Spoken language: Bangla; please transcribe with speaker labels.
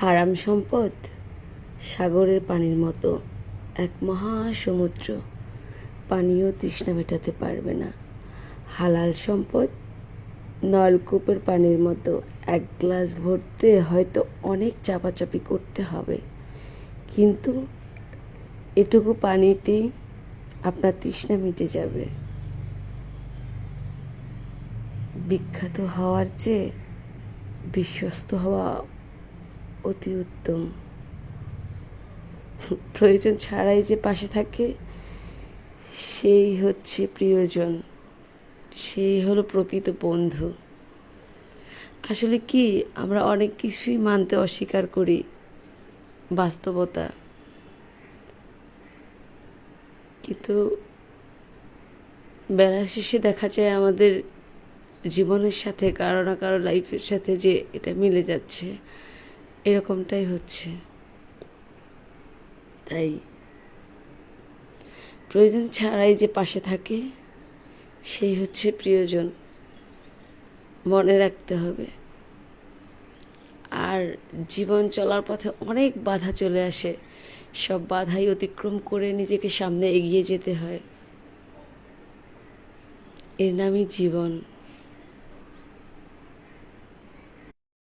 Speaker 1: হারাম সম্পদ সাগরের পানির মতো এক মহাসমুদ্র। পানিও তৃষ্ণা মেটাতে পারবে না। হালাল সম্পদ নলকূপের পানির মতো এক গ্লাস ভরতে হয়তো অনেক চাপাচাপি করতে হবে। কিন্তু এটুকু পানিতেই আপনার তৃষ্ণা মিটে যাবে। বিখ্যাত হওয়ার চেয়ে বিশ্বস্ত হওয়া অতি উত্তম। প্রয়োজন ছাড়াই যে পাশে থাকে, সেই হচ্ছে প্রিয়জন। সেই হলো প্রকৃত বন্ধু। আসলে কি, আমরা অনেক কিছুই মানতে অস্বীকার করি। বাস্তবতা। কিন্তু বেলা শেষে দেখা যায় আমাদের জীবনের সাথে, কারও না কারও লাইফের সাথে যে এটা মিলে যাচ্ছে। এরকমটাই হচ্ছে। তাই প্রয়োজন ছাড়াই যে পাশে থাকে, সেই হচ্ছে প্রিয়জন। মনে রাখতে হবে। আর জীবন চলার পথে অনেক বাধা চলে আসে। সব বাধাই অতিক্রম করে নিজেকে সামনে এগিয়ে যেতে হয়। এর নামই জীবন।